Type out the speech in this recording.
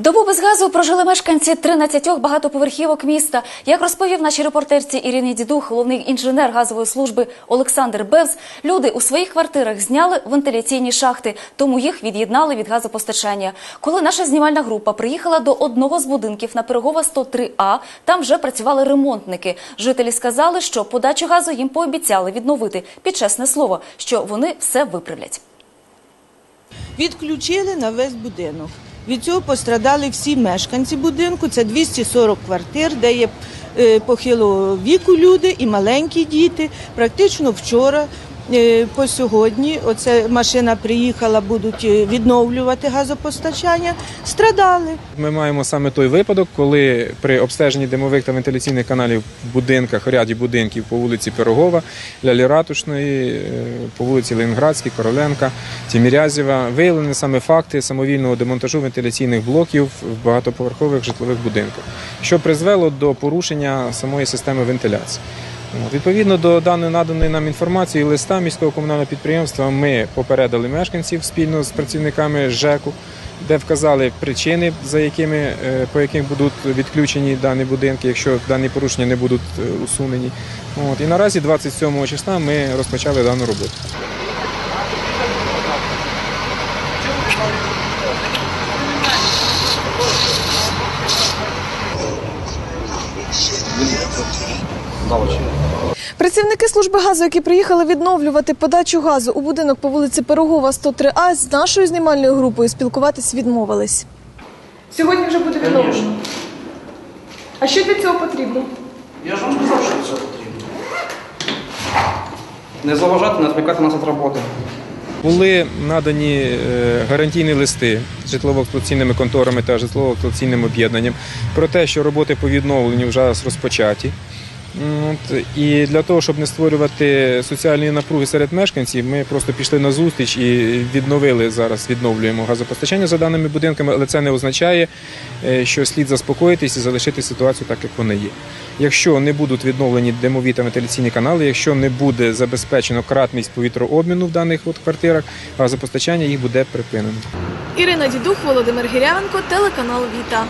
Добу без газу прожили мешканці 13 багатоповерхівок міста. Як розповів нашій репортерці Ірині Дідух, головний інженер газової служби Олександр Бевз, люди у своїх квартирах зняли вентиляційні шахти, тому їх від'єднали від газопостачання. Коли наша знімальна група приїхала до одного з будинків на Пирогова 103А, там вже працювали ремонтники. Жителі сказали, що подачу газу їм пообіцяли відновити під чесне слово, що вони все виправлять. Відключили на весь будинок. Від цього пострадали всі мешканці будинку. Це 240 квартир, де є е, похилого віку люди і маленькі діти. Практично вчора. Е, По сьогодні оце машина приїхала, будуть е, відновлювати газопостачання. Страдали. Ми маємо саме той випадок, коли при обстеженні димових та вентиляційних каналів в будинках, в ряді будинків по вулиці Пирогова, Лялі Ратушної, е, по вулиці Ленінградській, Короленка, Тімірязєва, виявлені саме факти самовільного демонтажу вентиляційних блоків в багатоповерхових житлових будинках, що призвело до порушення самої системи вентиляції. Відповідно до даної наданої нам інформації листа міського комунального підприємства ми попередили мешканців спільно з працівниками ЖЕКу, де вказали причини, за якими е, по яких будуть відключені дані будинки, якщо дані порушення не будуть е, усунені. От і наразі, 27 числа, ми розпочали дану роботу. Працівники служби газу, які приїхали відновлювати подачу газу у будинок по вулиці Пирогова, 103А, з нашою знімальною групою спілкуватись відмовились. Сьогодні вже буде відновлено. А що для цього потрібно? Я ж вам сказав, що це потрібно. Не заважати, не відвлекати нас від роботи. Були надані е, гарантійні листи житлово-експлуатаційними конторами та житлово-експлуатаційним об'єднанням про те, що роботи по відновленню вже розпочаті. М, От, і для того, щоб не створювати соціальні напруги серед мешканців, ми просто пішли на зустріч і відновили зараз, відновлюємо газопостачання за даними будинками, але це не означає, е, що слід заспокоїтись і залишити ситуацію так, як вона є. Якщо не будуть відновлені димові та вентиляційні канали, якщо не буде забезпечено кратність повітрообміну в даних от квартирах, газопостачання їх буде припинено. Ірина Дідух, Володимир Гірявенко, телеканал Віта.